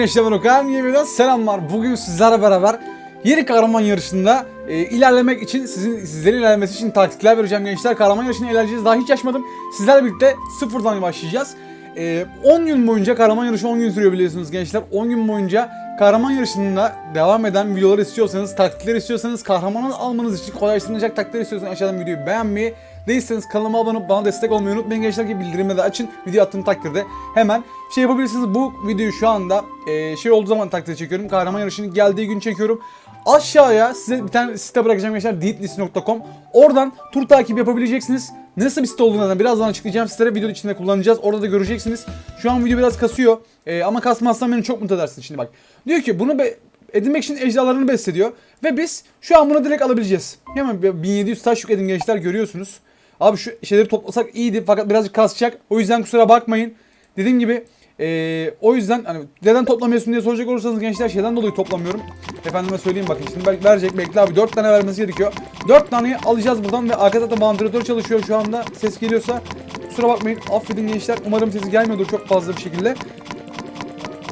gençler ben Okan Yemeği'den selamlar. Bugün sizlerle beraber yeni kahraman yarışında e, ilerlemek için sizin sizlerin ilerlemesi için taktikler vereceğim gençler. Kahraman yarışını ilerleyeceğiz. Daha hiç açmadım. Sizlerle birlikte sıfırdan başlayacağız. E, 10 gün boyunca kahraman yarışı 10 gün sürüyor biliyorsunuz gençler. 10 gün boyunca kahraman yarışında devam eden videolar istiyorsanız, taktikler istiyorsanız, kahramanı almanız için kolaylaştırılacak taktikler istiyorsanız aşağıdan videoyu beğenmeyi Değilseniz kanalıma abone olup bana destek olmayı unutmayın gençler ki bildirimleri açın. Video attığım takdirde hemen şey yapabilirsiniz. Bu videoyu şu anda e, şey olduğu zaman takdir çekiyorum. Kahraman yarışının geldiği gün çekiyorum. Aşağıya size bir tane site bırakacağım gençler. deetlist.com Oradan tur takip yapabileceksiniz. Nasıl bir site olduğunu da birazdan açıklayacağım sizlere. Video içinde kullanacağız. Orada da göreceksiniz. Şu an video biraz kasıyor. E, ama kasmazsan beni çok mutlu edersin şimdi bak. Diyor ki bunu be, edinmek için ejderhalarını beslediyor. Ve biz şu an bunu direkt alabileceğiz. Hemen bir 1700 taş yükledim gençler görüyorsunuz. Abi şu şeyleri toplasak iyiydi fakat birazcık kasacak. O yüzden kusura bakmayın. Dediğim gibi eee, o yüzden hani neden toplamıyorsun diye soracak olursanız gençler şeyden dolayı toplamıyorum. Efendime söyleyeyim bakın şimdi belki verecek bekle abi 4 tane vermesi gerekiyor. 4 taneyi alacağız buradan ve arkada da vantilatör çalışıyor şu anda. Ses geliyorsa kusura bakmayın affedin gençler. Umarım sesi gelmiyordur çok fazla bir şekilde.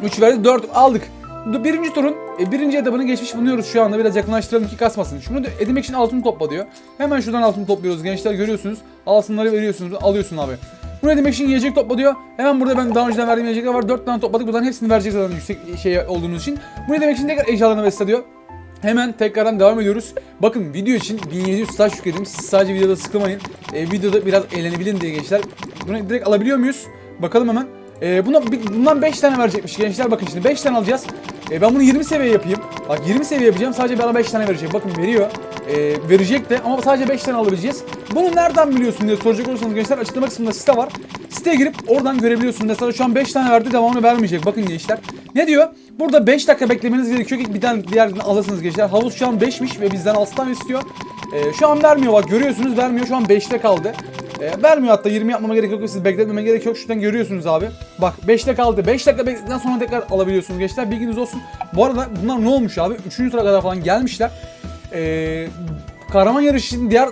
3 verdi 4 aldık. Birinci turun e, birinci etabını geçmiş bulunuyoruz şu anda. Biraz yakınlaştıralım ki kasmasın. Şunu da edinmek için altın topla diyor. Hemen şuradan altın topluyoruz gençler görüyorsunuz. Altınları veriyorsunuz alıyorsun abi. Bunu edinmek için yiyecek topla diyor. Hemen burada ben daha önceden verdiğim yiyecekler var. 4 tane topladık. Buradan hepsini verecek zaten yüksek şey olduğunuz için. Bunu edinmek için tekrar eşyalarını besle diyor. Hemen tekrardan devam ediyoruz. Bakın video için 1700 taş yükledim. Siz sadece videoda sıkılmayın. E, videoda biraz eğlenebilin diye gençler. Bunu direkt alabiliyor muyuz? Bakalım hemen. E, buna, bundan 5 tane verecekmiş gençler. Bakın şimdi 5 tane alacağız. E, ben bunu 20 seviye yapayım. Bak 20 seviye yapacağım. Sadece bana 5 tane verecek. Bakın veriyor. E, verecek de ama sadece 5 tane alabileceğiz. Bunu nereden biliyorsun diye soracak olursanız gençler açıklama kısmında site var. Siteye girip oradan görebiliyorsunuz. Mesela şu an 5 tane verdi devamını vermeyecek. Bakın gençler. Ne diyor? Burada 5 dakika beklemeniz gerekiyor ki bir tane diğerinden alırsınız gençler. Havuz şu an 5'miş ve bizden 6 tane istiyor. E, şu an vermiyor bak görüyorsunuz vermiyor. Şu an 5'te kaldı. E, vermiyor hatta 20 yapmama gerek yok. Siz bekletmeme gerek yok. Şuradan görüyorsunuz abi. Bak 5'te kaldı. 5 dakika bekledikten sonra tekrar alabiliyorsunuz gençler. Bilginiz olsun. Bu arada bunlar ne olmuş abi? 3. tura kadar falan gelmişler. E, kahraman yarışının diğer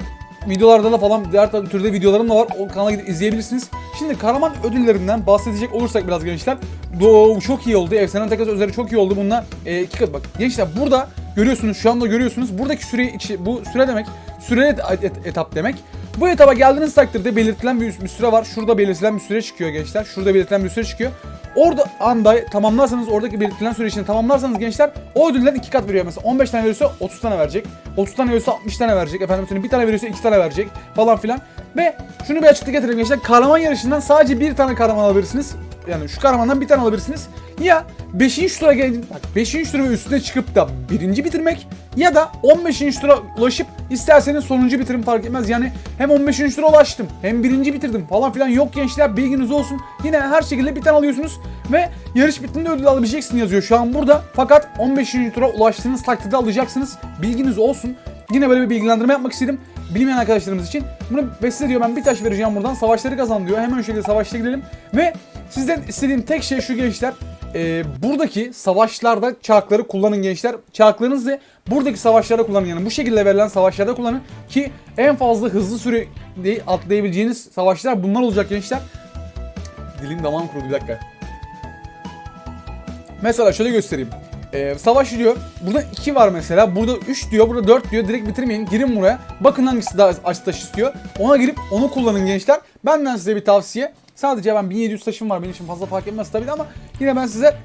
videolarda da falan diğer türde videolarım da var. O kanala gidip izleyebilirsiniz. Şimdi kahraman ödüllerinden bahsedecek olursak biraz gençler. Do çok iyi oldu. Efsane takas özleri çok iyi oldu. Bununla e, iki kat bak. Gençler burada görüyorsunuz şu anda görüyorsunuz. Buradaki süre içi bu süre demek. Süreli et- et- etap demek. Bu etaba geldiğiniz takdirde belirtilen bir, bir süre var. Şurada belirtilen bir süre çıkıyor gençler. Şurada belirtilen bir süre çıkıyor. Orada anda tamamlarsanız oradaki belirtilen süre içinde tamamlarsanız gençler o ödülden iki kat veriyor. Mesela 15 tane veriyorsa 30 tane verecek. 30 tane veriyorsa 60 tane verecek. Efendim söyleyeyim bir tane veriyorsa iki tane verecek falan filan. Ve şunu bir açıklık getireyim gençler. Kahraman yarışından sadece bir tane kahraman alabilirsiniz. Yani şu kahramandan bir tane alabilirsiniz. Ya 5. tura gelin. Bak 5. tura ve üstüne çıkıp da birinci bitirmek ya da 15. tura ulaşıp isterseniz sonuncu bitirim fark etmez. Yani hem 15. tura ulaştım hem birinci bitirdim falan filan yok gençler bilginiz olsun. Yine her şekilde bir tane alıyorsunuz ve yarış bittiğinde ödül alabileceksin yazıyor şu an burada. Fakat 15. tura ulaştığınız takdirde alacaksınız. Bilginiz olsun. Yine böyle bir bilgilendirme yapmak istedim. Bilmeyen arkadaşlarımız için. Bunu besle diyor ben bir taş vereceğim buradan. Savaşları kazan diyor. Hemen şekilde savaşta gidelim. Ve sizden istediğim tek şey şu gençler. Ee, buradaki savaşlarda çarkları kullanın gençler. Çarklarınızı buradaki savaşlarda kullanın. Yani bu şekilde verilen savaşlarda kullanın. Ki en fazla hızlı sürede atlayabileceğiniz savaşlar bunlar olacak gençler. Dilim damağım kurudu bir dakika. Mesela şöyle göstereyim. Ee, savaş diyor. Burada 2 var mesela. Burada 3 diyor. Burada 4 diyor. Direkt bitirmeyin. Girin buraya. Bakın hangisi daha taş istiyor. Ona girip onu kullanın gençler. Benden size bir tavsiye. Sadece ben 1700 taşım var. Benim için fazla fark etmez tabii ama yine ben size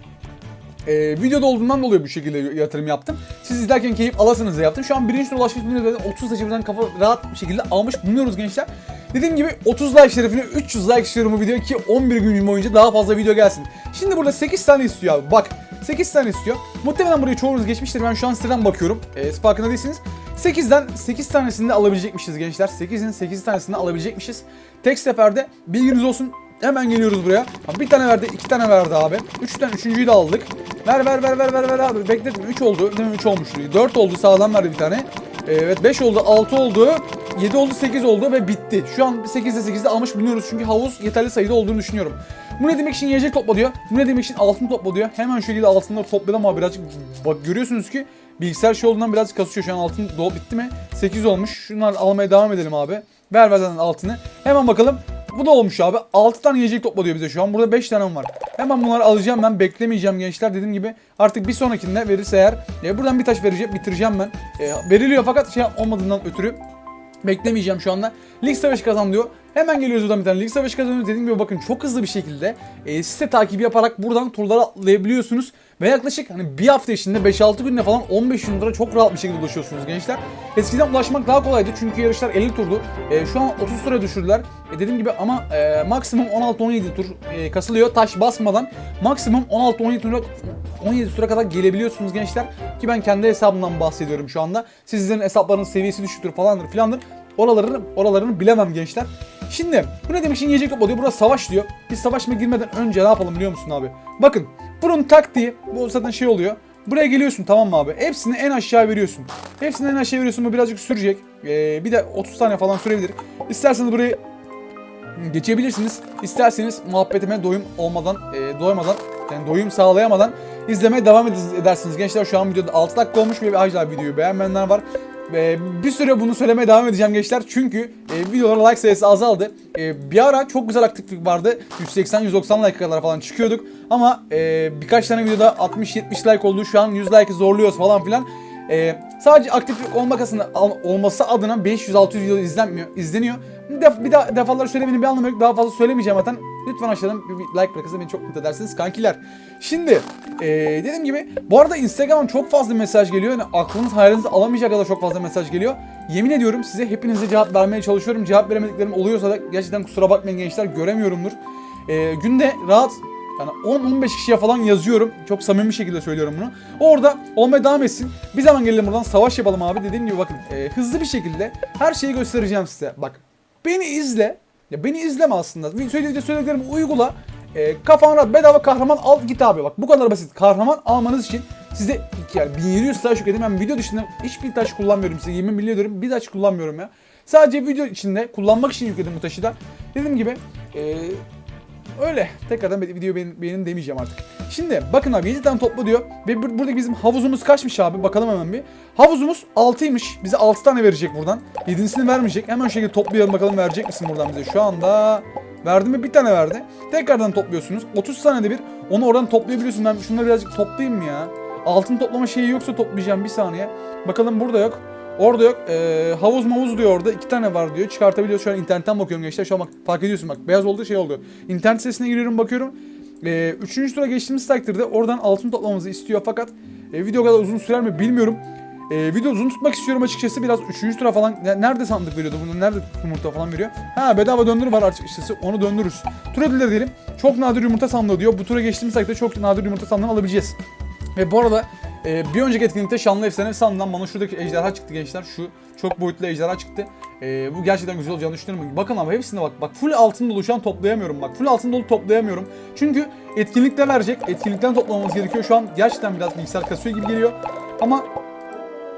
e, videoda olduğundan dolayı bu şekilde yatırım yaptım. Siz izlerken keyif alasınız diye yaptım. Şu an birinci tur ulaşmış bulunuyoruz. 30 taşı birden kafa rahat bir şekilde almış bulunuyoruz gençler. Dediğim gibi 30 like şerefine 300 like istiyorum bu videoya ki 11 gün boyunca daha fazla video gelsin. Şimdi burada 8 tane istiyor abi. Bak 8 tane istiyor. Muhtemelen burayı çoğunuz geçmiştir. Ben şu an siteden bakıyorum. E, farkında değilsiniz. 8'den 8 tanesini de alabilecekmişiz gençler. 8'in 8 tanesini de alabilecekmişiz. Tek seferde bilginiz olsun. Hemen geliyoruz buraya. Ha, bir tane verdi, iki tane verdi abi. Üçten üçüncüyü de aldık. Ver ver ver ver ver ver abi. Bekletme. 3 oldu. Değil mi? 3 olmuştu. 4 oldu. Sağdan verdi bir tane. Evet 5 oldu, 6 oldu, 7 oldu, 8 oldu ve bitti. Şu an 8'de 8'de almış bulunuyoruz çünkü havuz yeterli sayıda olduğunu düşünüyorum. Bu ne demek için yiyecek topla diyor. Bu ne demek için altın topla diyor. Hemen şu şekilde altınları topladım ama birazcık bak görüyorsunuz ki bilgisayar şey olduğundan birazcık kasıyor. Şu an altın dolu bitti mi? 8 olmuş. Şunları almaya devam edelim abi. Ver ver zaten altını. Hemen bakalım. Bu da olmuş abi. 6 tane yiyecek topla bize şu an. Burada 5 tane var. Hemen bunları alacağım ben. Beklemeyeceğim gençler. Dediğim gibi artık bir sonrakinde verirse eğer e, buradan bir taş vereceğim, bitireceğim ben. E, veriliyor fakat şey olmadığından ötürü Beklemeyeceğim şu anda. Lig savaşı kazan diyor. Hemen geliyoruz buradan bir tane lig savaşı kazanıyoruz. Dediğim gibi bakın çok hızlı bir şekilde e, site takibi yaparak buradan turlara atlayabiliyorsunuz. Ve yaklaşık hani bir hafta içinde 5-6 günde falan 15 bin lira çok rahat bir şekilde ulaşıyorsunuz gençler. Eskiden ulaşmak daha kolaydı çünkü yarışlar 50 turdu. E, şu an 30 tura düşürdüler. E, dediğim gibi ama e, maksimum 16-17 tur e, kasılıyor taş basmadan. Maksimum 16-17 tura 17 tura kadar gelebiliyorsunuz gençler. Ki ben kendi hesabımdan bahsediyorum şu anda. Sizlerin hesaplarının seviyesi düşüktür falandır filandır. Oralarını, oralarını bilemem gençler. Şimdi bu ne demek için yiyecek topla diyor. Burada savaş diyor. Biz savaşma girmeden önce ne yapalım biliyor musun abi? Bakın bunun taktiği bu zaten şey oluyor. Buraya geliyorsun tamam mı abi? Hepsini en aşağı veriyorsun. Hepsini en aşağı veriyorsun. Bu birazcık sürecek. Ee, bir de 30 tane falan sürebilir. İsterseniz burayı geçebilirsiniz. İsterseniz muhabbetime doyum olmadan, e, doymadan, yani doyum sağlayamadan izlemeye devam ed- edersiniz. Gençler şu an videoda 6 dakika olmuş ve hala videoyu beğenmeyenler var. E, bir süre bunu söylemeye devam edeceğim gençler. Çünkü e, videolara like sayısı azaldı. E, bir ara çok güzel aktiflik vardı. 180-190 like kadar falan çıkıyorduk. Ama e, birkaç tane videoda 60-70 like oldu. Şu an 100 like'ı zorluyoruz falan filan. Ee, sadece aktiflik olmak al- olması adına 500-600 video izlenmiyor, izleniyor. Def, bir daha defalar söylemenin bir anlamı yok. Daha fazla söylemeyeceğim zaten. Lütfen aşağıdan bir, bir like bırakırsanız beni çok mutlu edersiniz kankiler. Şimdi ee, dediğim gibi bu arada Instagram'dan çok fazla mesaj geliyor. Yani aklınız hayaliniz alamayacak kadar çok fazla mesaj geliyor. Yemin ediyorum size hepinize cevap vermeye çalışıyorum. Cevap veremediklerim oluyorsa da gerçekten kusura bakmayın gençler göremiyorumdur. Ee, günde rahat yani 10-15 kişiye falan yazıyorum. Çok samimi şekilde söylüyorum bunu. Orada olmaya devam etsin. Bir zaman gelelim buradan savaş yapalım abi. Dediğim gibi bakın e, hızlı bir şekilde her şeyi göstereceğim size. Bak beni izle. Ya beni izleme aslında. Söylediğim söylediklerimi uygula. E, kafan rahat bedava kahraman al git abi. Bak bu kadar basit. Kahraman almanız için size yani 1700 taş yükledim. Ben video dışında hiçbir taş kullanmıyorum size. Yemin biliyorum bir taş kullanmıyorum ya. Sadece video içinde kullanmak için yükledim bu taşı da. Dediğim gibi e, Öyle. Tekrardan video beğenin, beğenin demeyeceğim artık. Şimdi bakın abi 7 tane toplu diyor. Ve bur- buradaki bizim havuzumuz kaçmış abi? Bakalım hemen bir. Havuzumuz 6'ymış. Bize 6 tane verecek buradan. 7'sini vermeyecek. Hemen şu şekilde toplayalım bakalım verecek misin buradan bize. Şu anda verdi mi? Bir tane verdi. Tekrardan topluyorsunuz. 30 tane de bir. Onu oradan toplayabiliyorsun. Ben şunları birazcık toplayayım mı ya? Altın toplama şeyi yoksa toplayacağım bir saniye. Bakalım burada yok. Orada yok. Ee, havuz mavuz diyor orada. iki tane var diyor. Çıkartabiliyoruz. Şu an internetten bakıyorum gençler. Şu an bak fark ediyorsun bak. Beyaz olduğu şey oldu. İnternet sitesine giriyorum bakıyorum. Ee, üçüncü tura geçtiğimiz takdirde oradan altın toplamamızı istiyor. Fakat e, video kadar uzun sürer mi bilmiyorum. E, video uzun tutmak istiyorum açıkçası. Biraz üçüncü tura falan. ne- Nerede sandık veriyordu bunu? Nerede yumurta falan veriyor? Ha bedava döndür var açıkçası. Onu döndürürüz. Tur ödülleri diyelim. Çok nadir yumurta sandığı diyor. Bu tura geçtiğimiz takdirde çok nadir yumurta sandığını alabileceğiz. Ve bu arada e, bir önceki etkinlikte Şanlı Efsane sandığından bana şuradaki ejderha çıktı gençler. Şu çok boyutlu ejderha çıktı. E, bu gerçekten güzel olacağını düşünüyorum. Bakın ama hepsine bak. Bak full altın dolu şu an toplayamıyorum. Bak full altın dolu toplayamıyorum. Çünkü etkinlikte verecek. Etkinlikten toplamamız gerekiyor. Şu an gerçekten biraz bilgisayar kasıyor gibi geliyor. Ama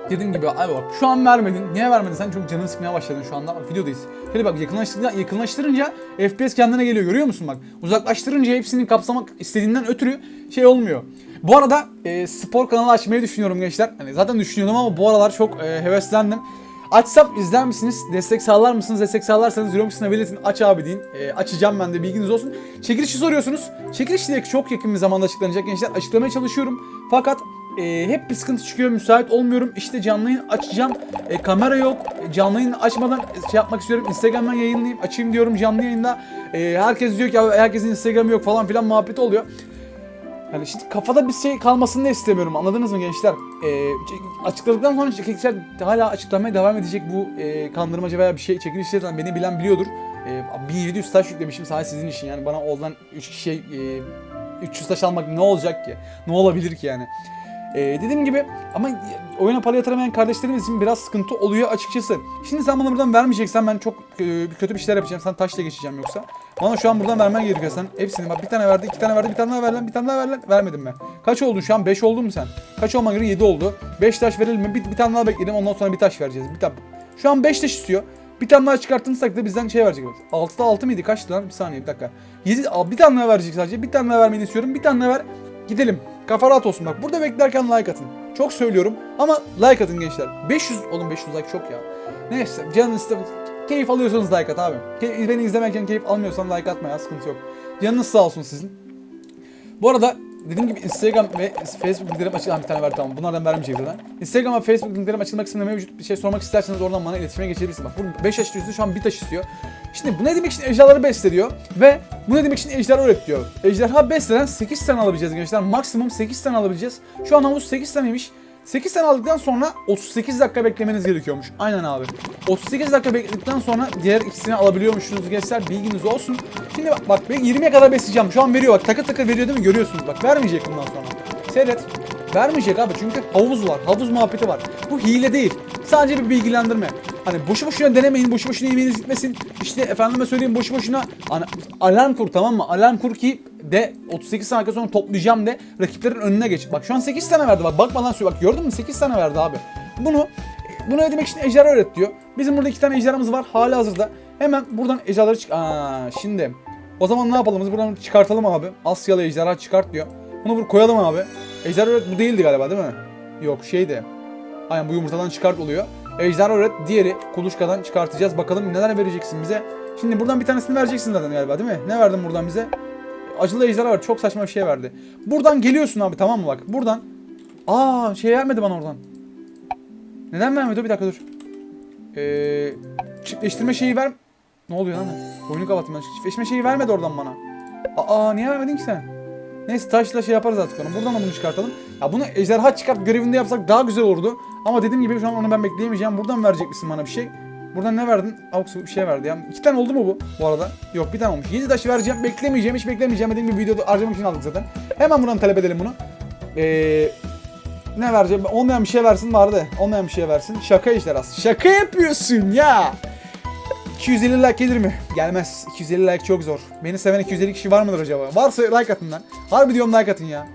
Dediğim gibi abi bak şu an vermedin. Niye vermedin? Sen çok canını sıkmaya başladın şu anda. Bak videodayız. Şöyle bak yakınlaştırınca, yakınlaştırınca FPS kendine geliyor görüyor musun bak. Uzaklaştırınca hepsini kapsamak istediğinden ötürü şey olmuyor. Bu arada e, spor kanalı açmayı düşünüyorum gençler. Hani zaten düşünüyordum ama bu aralar çok e, heveslendim. Açsam izler misiniz? Destek sağlar mısınız? Destek sağlarsanız yorum kısmına belirtin. Aç abi deyin. E, açacağım ben de bilginiz olsun. Çekilişi soruyorsunuz. Çekiliş direkt çok yakın bir zamanda açıklanacak gençler. Açıklamaya çalışıyorum. Fakat e, hep bir sıkıntı çıkıyor. Müsait olmuyorum. İşte canlı yayın açacağım. E, kamera yok. E, Canlı yayın açmadan şey yapmak istiyorum. Instagram'dan yayınlayayım. Açayım diyorum canlı yayında. E, herkes diyor ki "Abi herkesin Instagram'ı yok falan filan muhabbeti oluyor. Yani işte kafada bir şey kalmasını da istemiyorum. Anladınız mı gençler? Ee, açıkladıktan sonra çekilişler hala açıklamaya devam edecek bu e, kandırmaca veya bir şey çekilişlerden beni bilen biliyordur. E, 1700 taş yüklemişim sadece sizin için yani bana olan 3 kişi e, 300 taş almak ne olacak ki? Ne olabilir ki yani? E, dediğim gibi ama oyuna para yatıramayan kardeşlerimiz için biraz sıkıntı oluyor açıkçası. Şimdi sen bana buradan vermeyeceksen ben çok e, kötü bir şeyler yapacağım. Sen taşla geçeceğim yoksa. Bana şu an buradan vermen gerekiyor sen. Hepsini bak bir tane verdi, iki tane verdi, bir tane daha ver bir tane daha ver. Vermedim mi? Kaç oldu şu an? 5 oldu mu sen? Kaç olman göre 7 oldu. 5 taş verelim mi? Bir, bir tane daha bekledim ondan sonra bir taş vereceğiz. Bir tane. Şu an 5 taş istiyor. Bir tane daha çıkarttığınız takdirde bizden şey verecek. 6'da 6 mıydı? Kaçtı lan? Bir saniye bir dakika. 7, bir tane daha verecek sadece. Bir tane daha vermeni istiyorum. Bir tane daha ver. Gidelim. Kafa rahat olsun bak. Burada beklerken like atın. Çok söylüyorum ama like atın gençler. 500 oğlum 500 like çok ya. Neyse canınız iste Keyif alıyorsanız like at abi. Key- beni izlemekten keyif almıyorsan like atma ya sıkıntı yok. Canınız sağ olsun sizin. Bu arada dediğim gibi Instagram ve Facebook linklerim açık. Bir tane ver tamam. Bunlardan vermeyeceğim zaten. Instagram ve Facebook linklerim açılmak kısmında mevcut bir şey sormak isterseniz oradan bana iletişime geçebilirsiniz. Bak bu 5 yaş üstü şu an bir taş istiyor. Şimdi bu ne demek için ejderhaları besliyor ve bu ne demek için ejderha öğret diyor. Ejderha beslenen 8 tane alabileceğiz gençler. Maksimum 8 tane alabileceğiz. Şu an havuz 8 taneymiş. 8 tane aldıktan sonra 38 dakika beklemeniz gerekiyormuş. Aynen abi. 38 dakika bekledikten sonra diğer ikisini alabiliyormuşsunuz gençler. Bilginiz olsun. Şimdi bak, bak ben 20'ye kadar besleyeceğim. Şu an veriyor bak. Takır takır veriyor değil mi? Görüyorsunuz bak. Vermeyecek bundan sonra. Seyret. Vermeyecek abi çünkü havuz var. Havuz muhabbeti var. Bu hile değil. Sadece bir bilgilendirme. Hani boşu boşuna denemeyin. Boşu boşuna yemeğiniz gitmesin. İşte efendime söyleyeyim boşu boşuna hani alarm kur tamam mı? Alarm kur ki de 38 saniye sonra toplayacağım de rakiplerin önüne geç. Bak şu an 8 tane verdi bak bakmadan söyle bak gördün mü 8 tane verdi abi. Bunu bunu ödemek için ejderha öğret diyor. Bizim burada iki tane ejderhamız var hala hazırda. Hemen buradan ejderhaları çık... Aa, şimdi o zaman ne yapalım biz buradan çıkartalım abi. Asyalı ejderha çıkart diyor. Bunu buraya koyalım abi. Ejderha öğret bu değildi galiba değil mi? Yok şeydi. Aynen bu yumurtadan çıkart oluyor. Ejderha öğret diğeri kuluçkadan çıkartacağız. Bakalım neler vereceksin bize. Şimdi buradan bir tanesini vereceksin zaten galiba değil mi? Ne verdin buradan bize? Acılı ejderha var. Çok saçma bir şey verdi. Buradan geliyorsun abi tamam mı bak. Buradan. Aa şey vermedi bana oradan. Neden vermedi o? Bir dakika dur. Ee, çiftleştirme şeyi ver... Ne oluyor lan? Oyunu kapattım ben. Çiftleştirme şeyi vermedi oradan bana. Aa niye vermedin ki sen? Neyse taşla şey yaparız artık onu. Buradan da bunu çıkartalım. Ya bunu ejderha çıkart görevinde yapsak daha güzel olurdu. Ama dediğim gibi şu an onu ben bekleyemeyeceğim. Buradan verecek misin bana bir şey? Buradan ne verdin? Avuk bir şey verdi ya. İki tane oldu mu bu bu arada? Yok bir tane olmuş. Yedi taş vereceğim. Beklemeyeceğim. Hiç beklemeyeceğim. Dediğim gibi videoda harcamak için aldık zaten. Hemen buradan talep edelim bunu. Ee, ne vereceğim? Olmayan bir şey versin vardı. Olmayan bir şey versin. Şaka ejderhası. Şaka yapıyorsun ya. 250 like gelir mi? Gelmez. 250 like çok zor. Beni seven 250 kişi var mıdır acaba? Varsa like atın lan. Harbi diyorum like atın ya.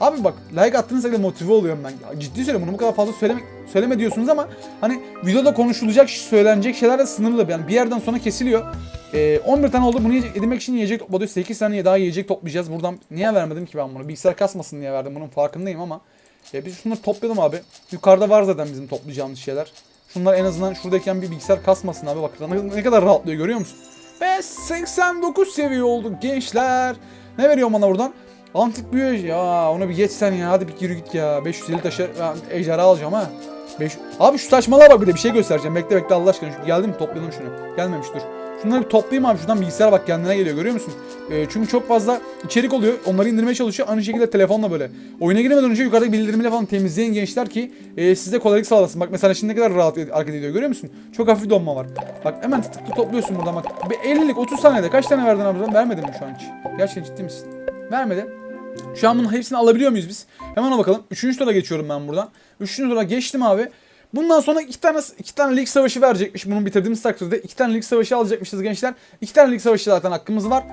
Abi bak like attığınız zaman motive oluyorum ben. Ciddi söylüyorum bunu bu kadar fazla söyleme, söyleme diyorsunuz ama hani videoda konuşulacak, söylenecek şeyler de sınırlı. Yani bir yerden sonra kesiliyor. Ee, 11 tane oldu. Bunu yiyecek, edinmek için yiyecek topladı. 8 tane daha yiyecek toplayacağız. Buradan niye vermedim ki ben bunu? Bilgisayar kasmasın diye verdim. Bunun farkındayım ama. E, biz şunları toplayalım abi. Yukarıda var zaten bizim toplayacağımız şeyler. Şunlar en azından şuradayken bir bilgisayar kasmasın abi. Bak ne, ne kadar rahatlıyor görüyor musun? Ve 89 seviye olduk gençler. Ne veriyor bana buradan? Antik büyü ya onu bir geç sen ya hadi bir yürü git ya 550 taşı ya, ejderha alacağım ha. 5 Abi şu saçmalığa bak bir de bir şey göstereceğim. Bekle bekle Allah aşkına. Şu, geldi mi toplayalım şunu. Gelmemiş dur. Şunları bir toplayayım abi şuradan bilgisayara bak kendine geliyor görüyor musun? Ee, çünkü çok fazla içerik oluyor. Onları indirmeye çalışıyor. Aynı şekilde telefonla böyle. Oyuna girmeden önce yukarıdaki bildirimleri falan temizleyin gençler ki e, size kolaylık sağlasın. Bak mesela şimdi ne kadar rahat hareket ediyor görüyor musun? Çok hafif donma var. Bak hemen tık tık topluyorsun buradan bak. Bir 50'lik 30 saniyede kaç tane verdin abi? Vermedin mi şu an hiç? Gerçekten ciddi misin? Vermedi. Şu an bunun hepsini alabiliyor muyuz biz? Hemen ona bakalım. Üçüncü tura geçiyorum ben buradan. Üçüncü tura geçtim abi. Bundan sonra iki tane iki tane lig savaşı verecekmiş. Bunun bitirdiğimiz takdirde iki tane lig savaşı alacakmışız gençler. İki tane lig savaşı zaten hakkımız var.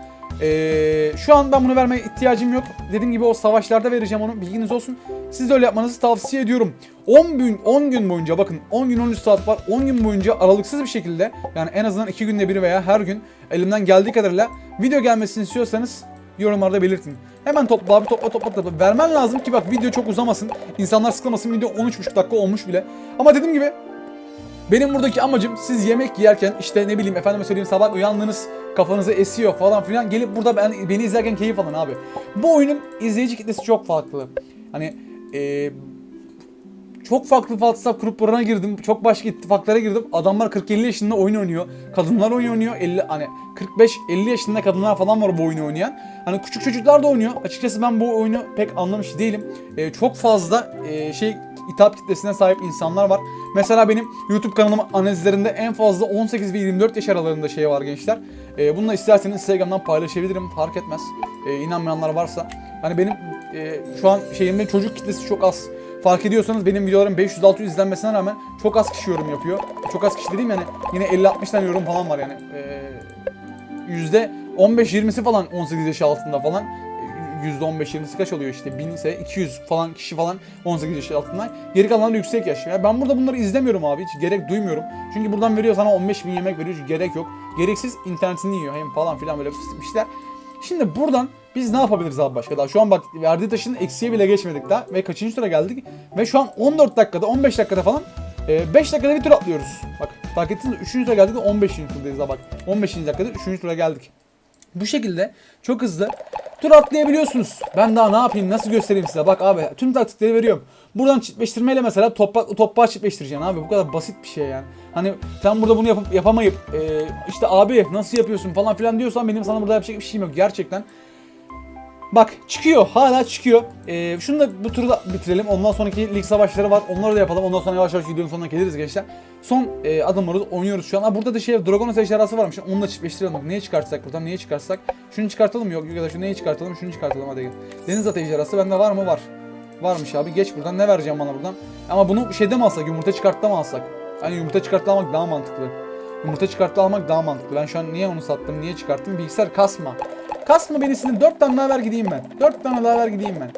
Ee, şu an ben bunu vermeye ihtiyacım yok. Dediğim gibi o savaşlarda vereceğim onu. Bilginiz olsun. Siz de öyle yapmanızı tavsiye ediyorum. 10 gün 10 gün boyunca bakın 10 gün 13 saat var. 10 gün boyunca aralıksız bir şekilde yani en azından 2 günde bir veya her gün elimden geldiği kadarıyla video gelmesini istiyorsanız yorumlarda belirtin. Hemen topla abi topla topla topla. Vermen lazım ki bak video çok uzamasın. İnsanlar sıkılmasın. Video 13,5 dakika olmuş bile. Ama dediğim gibi benim buradaki amacım siz yemek yerken işte ne bileyim efendime söyleyeyim sabah uyandığınız kafanızı esiyor falan filan gelip burada ben, beni izlerken keyif alın abi. Bu oyunun izleyici kitlesi çok farklı. Hani eee çok farklı WhatsApp gruplarına girdim. Çok başka ittifaklara girdim. Adamlar 40-50 yaşında oyun oynuyor. Kadınlar oyun oynuyor. 50 hani 45-50 yaşında kadınlar falan var bu oyunu oynayan. Hani küçük çocuklar da oynuyor. Açıkçası ben bu oyunu pek anlamış değilim. Ee, çok fazla e, şey hitap kitlesine sahip insanlar var. Mesela benim YouTube kanalım analizlerinde en fazla 18 ve 24 yaş aralarında şey var gençler. Ee, bunu da isterseniz Instagram'dan paylaşabilirim. Fark etmez. Ee, inanmayanlar varsa. Hani benim e, şu an şeyimde çocuk kitlesi çok az. Fark ediyorsanız benim videolarım 500-600 izlenmesine rağmen çok az kişi yorum yapıyor. Çok az kişi dediğim yani yine 50-60 tane yorum falan var yani. Ee, yüzde 15-20'si falan 18 yaş altında falan. Ee, %15-20'si kaç oluyor işte 1000 ise 200 falan kişi falan 18 yaş altında. Geri kalanlar yüksek yaş. Yani ben burada bunları izlemiyorum abi hiç gerek duymuyorum. Çünkü buradan veriyor sana 15 bin yemek veriyor gerek yok. Gereksiz internetini yiyor hem falan filan böyle fıstıkmışlar. Şimdi buradan biz ne yapabiliriz abi başka daha? Şu an bak verdiği taşın eksiye bile geçmedik daha ve kaçıncı tura geldik? Ve şu an 14 dakikada 15 dakikada falan 5 dakikada bir tur atlıyoruz. Bak Fark ettiniz mi? 3. tura geldik de 15. turdayız ha bak. 15. dakikada 3. tura geldik. Bu şekilde çok hızlı tur atlayabiliyorsunuz. Ben daha ne yapayım nasıl göstereyim size bak abi tüm taktikleri veriyorum. Buradan çiftleştirmeyle mesela toprak toprağı çiftleştireceksin abi bu kadar basit bir şey yani. Hani sen burada bunu yapıp yapamayıp e, işte abi nasıl yapıyorsun falan filan diyorsan benim sana burada yapacak bir şeyim yok gerçekten. Bak çıkıyor hala çıkıyor. Ee, şunu da bu turu da bitirelim. Ondan sonraki lig savaşları var. Onları da yapalım. Ondan sonra yavaş yavaş videonun sonuna geliriz gençler. Son e, adımları oynuyoruz şu an. Ha, burada da şey Dragonos ejderhası varmış. Onu da çiftleştirelim. Bak neyi çıkartsak buradan neyi çıkartsak. Şunu çıkartalım yok ya da şu neyi çıkartalım şunu çıkartalım hadi gel. Deniz atı ejderhası bende var mı? Var. Varmış abi geç buradan ne vereceğim bana buradan. Ama bunu şeyde mi alsak yumurta çıkartta mı alsak? Hani yumurta çıkarttı almak daha mantıklı. Yumurta çıkarttı almak daha mantıklı. Ben şu an niye onu sattım niye çıkarttım bilgisayar kasma. Kasma beni sinir. 4 tane daha ver gideyim ben. 4 tane daha ver gideyim ben.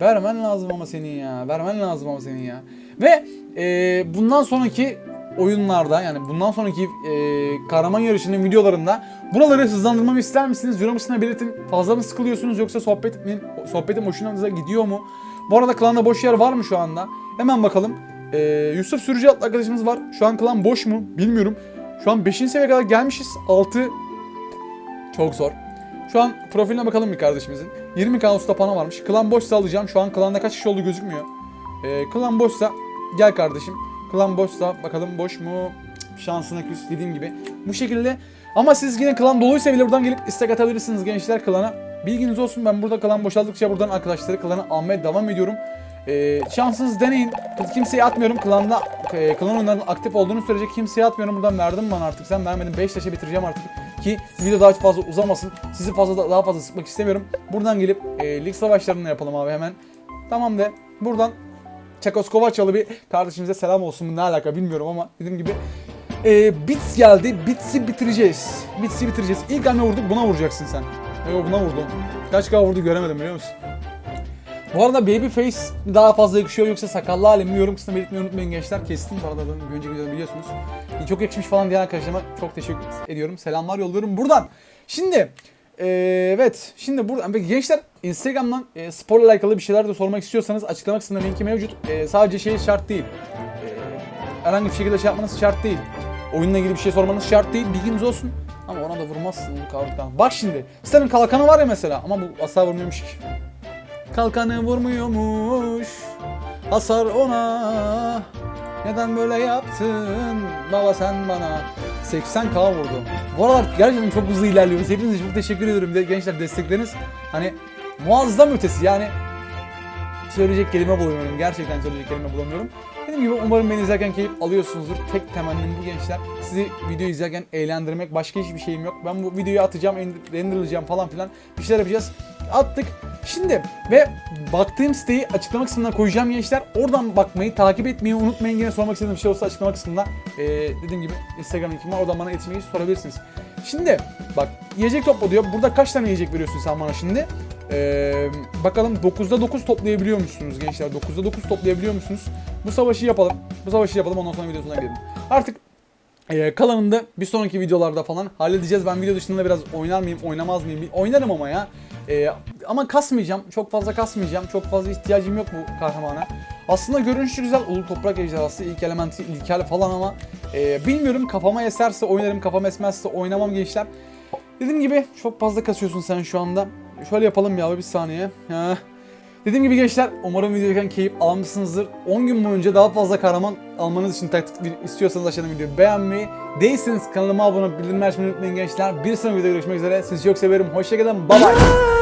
Vermen lazım ama senin ya. Vermen lazım ama senin ya. Ve e, bundan sonraki oyunlarda yani bundan sonraki e, kahraman yarışının videolarında buraları hızlandırmamı ister misiniz? Yorum kısmına belirtin. Fazla mı sıkılıyorsunuz yoksa sohbetin, sohbetim hoşunuza gidiyor mu? Bu arada klanda boş yer var mı şu anda? Hemen bakalım. E, Yusuf Sürücü adlı arkadaşımız var. Şu an klan boş mu? Bilmiyorum. Şu an 5. seviyeye kadar gelmişiz. 6 çok zor. Şu an profiline bakalım bir kardeşimizin. 20k usta pana varmış. Klan boşsa alacağım. Şu an klanda kaç kişi olduğu gözükmüyor. Ee, klan boşsa gel kardeşim. Klan boşsa bakalım boş mu? Cık, Şansına küs dediğim gibi. Bu şekilde. Ama siz yine klan doluysa bile buradan gelip istek atabilirsiniz gençler klana. Bilginiz olsun ben burada klan boşaldıkça buradan arkadaşları klana almaya devam ediyorum. Ee, şansınız deneyin. Kimseye atmıyorum. Klanda e, klan oyunlarında aktif olduğunu sürece kimseye atmıyorum. Buradan verdim bana artık. Sen vermedin. 5 taşa bitireceğim artık. Ki video daha fazla uzamasın. Sizi fazla da- daha fazla sıkmak istemiyorum. Buradan gelip e, lig savaşlarını yapalım abi hemen. Tamam de. Buradan Çakoskovaçalı bir kardeşimize selam olsun. Ne alaka bilmiyorum ama dediğim gibi e, Bits geldi. Bits'i bitireceğiz. Bits'i bitireceğiz. İlk anne vurduk buna vuracaksın sen. Yok buna vurdum. Kaç k vurdu göremedim biliyor musun? Bu arada Babyface daha fazla yakışıyor yoksa sakallı halim mi yorum kısmına belirtmeyi unutmayın gençler. Kestim bu arada bir önceki videoda biliyorsunuz. Çok yakışmış falan diyen arkadaşlarıma çok teşekkür ediyorum. Selamlar yolluyorum buradan. Şimdi evet şimdi buradan gençler Instagram'dan e, sporla alakalı bir şeyler de sormak istiyorsanız açıklama kısmında linki mevcut. E, sadece şey şart değil. E, herhangi bir şekilde şey yapmanız şart değil. Oyunla ilgili bir şey sormanız şart değil. Bilginiz olsun. Ama ona da vurmazsın. Bak şimdi. Stan'ın kalkanı var ya mesela ama bu asla vurmuyormuş ki. Kalkanı vurmuyormuş Hasar ona Neden böyle yaptın Baba sen bana 80k vurdu Bu aralar gerçekten çok hızlı ilerliyoruz Hepinize çok teşekkür ediyorum de, gençler destekleriniz Hani muazzam ötesi yani Söyleyecek kelime bulamıyorum Gerçekten söyleyecek kelime bulamıyorum Dediğim gibi umarım beni izlerken keyif alıyorsunuzdur. Tek temennim bu gençler. Sizi video izlerken eğlendirmek. Başka hiçbir şeyim yok. Ben bu videoyu atacağım, renderlayacağım falan filan. Bir şeyler yapacağız. Attık. Şimdi ve baktığım siteyi açıklama kısmına koyacağım gençler. Oradan bakmayı, takip etmeyi unutmayın. Yine sormak istediğim bir şey olsa açıklama kısmında ee, dediğim gibi Instagram linkim var. Oradan bana iletişime sorabilirsiniz. Şimdi bak yiyecek topla diyor. Burada kaç tane yiyecek veriyorsun sen bana şimdi? Ee, bakalım 9'da 9 toplayabiliyor musunuz gençler? 9'da 9 toplayabiliyor musunuz? Bu savaşı yapalım. Bu savaşı yapalım ondan sonra videosuna gidelim. Artık ee, kalanını bir sonraki videolarda falan halledeceğiz. Ben video dışında biraz oynar mıyım, oynamaz mıyım? Oynarım ama ya. Ee, ama kasmayacağım. Çok fazla kasmayacağım. Çok fazla ihtiyacım yok bu kahramana. Aslında görünüşü güzel. Ulu toprak ejderhası, ilk elementi, ilkel falan ama e, bilmiyorum kafama eserse oynarım, kafama esmezse oynamam gençler. Dediğim gibi çok fazla kasıyorsun sen şu anda. Şöyle yapalım ya bir saniye. Heh. Dediğim gibi gençler umarım videodan keyif almışsınızdır. 10 gün boyunca daha fazla kahraman almanız için taktik istiyorsanız aşağıdan videoyu beğenmeyi, değilseniz kanalıma abone olup bildirimleri açmayı unutmayın gençler. Bir sonraki videoda görüşmek üzere. Sizi çok severim. Hoşçakalın. Bye bye.